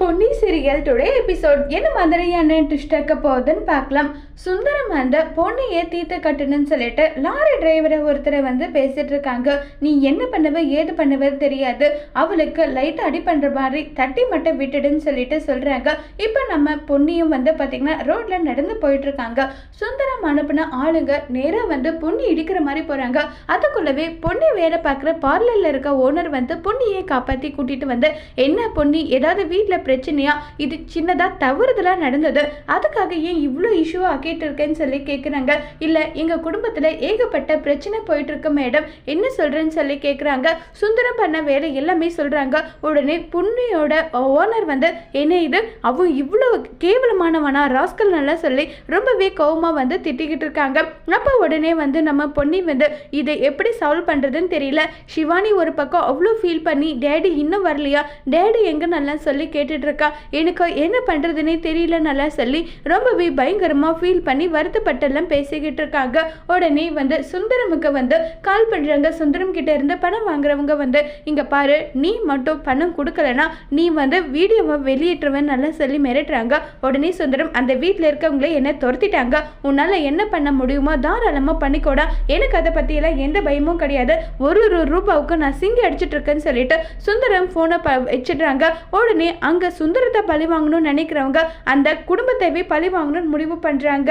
Ponni serial today episode. என்ன மாதிரியான twist இருக்க போகுதுன்னு பார்க்கலாம். சுந்தரம் அந்த பொண்ணையே தீர்த்து கட்டணும்னு சொல்லிட்டு லாரி டிரைவரை ஒருத்தரை வந்து பேசிட்டு இருக்காங்க. நீ என்ன பண்ணுவ ஏது பண்ணுவ தெரியாது. அவளுக்கு லைட் அடி பண்ற மாதிரி தட்டி மட்டும் விட்டுடுன்னு சொல்லிட்டு சொல்றாங்க. இப்போ நம்ம பொன்னியும் வந்து பாத்தீங்கன்னா ரோட்ல நடந்து போயிட்டு இருக்காங்க சுந்தரம் அனுப்பின ஆளுங்க நேராக வந்து பொன்னி இடிக்கிற மாதிரி போறாங்க. அதுக்குள்ளவே பொன்னி வேலை பார்க்குற பார்லர்ல இருக்க ஓனர் வந்து பொன்னியை காப்பாத்தி கூட்டிட்டு வந்து என்ன பொன்னி ஏதாவது வீட்டில் பிரச்சனையா? இது சின்னதாக தவறுதலாக நடந்தது. அதுக்காக ஏன் இவ்வளோ இஷ்யூவா ஆக்கிட்டு இருக்கேன்னு சொல்லி கேட்குறாங்க இல்லை எங்கள் குடும்பத்தில் ஏகப்பட்ட பிரச்சனை போயிட்டு இருக்கு மேடம் என்ன சொல்கிறேன்னு சொல்லி கேட்குறாங்க சுந்தரம் பண்ண வேலை எல்லாமே சொல்கிறாங்க உடனே புண்ணியோட ஓனர் வந்து என்ன இது? அவன் இவ்வளோ கேவலமானவனா? ராஸ்கல் நல்லா சொல்லி ரொம்பவே கோவமாக வந்து திட்டிக்கிட்டு இருக்காங்க. அப்போ உடனே வந்து நம்ம பொன்னி வந்து இதை எப்படி சால்வ் பண்ணுறதுன்னு தெரியல. சிவானி ஒரு பக்கம் அவ்வளோ ஃபீல் பண்ணி டேடி இன்னும் வரலையா? டேடி எங்கே? நல்லா சொல்லி கேட்டு கேட்டுட்டு இருக்கா. எனக்கு என்ன பண்ணுறதுனே தெரியல நல்லா சொல்லி ரொம்பவே பயங்கரமாக ஃபீல் பண்ணி வருத்தப்பட்டெல்லாம் பேசிக்கிட்டு இருக்காங்க. உடனே வந்து சுந்தரமுக்கு வந்து கால் பண்ணுறாங்க சுந்தரம் கிட்ட இருந்து பணம் வாங்குறவங்க வந்து இங்கே பாரு நீ மட்டும் பணம் கொடுக்கலனா நீ வந்து வீடியோவை வெளியிட்டுருவேன் நல்லா சொல்லி மிரட்டுறாங்க. உடனே சுந்தரம் அந்த வீட்டில் இருக்கவங்களே என்ன துரத்திட்டாங்க. உன்னால் என்ன பண்ண முடியுமோ தாராளமாக பண்ணிக்கோடா. எனக்கு அதை பற்றியெல்லாம் எந்த பயமும் கிடையாது. ஒரு ஒரு ரூபாவுக்கு நான் சிங்கி அடிச்சிட்டு இருக்கேன்னு சொல்லிட்டு சுந்தரம் ஃபோனை ப வச்சிடுறாங்க. உடனே அங்கே சுந்தரத்தை பழி வாங்கணும்னு நினைக்கிறவங்க அந்த குடும்பத்தைவே பழி வாங்கணும்னு முடிவு பண்ணுறாங்க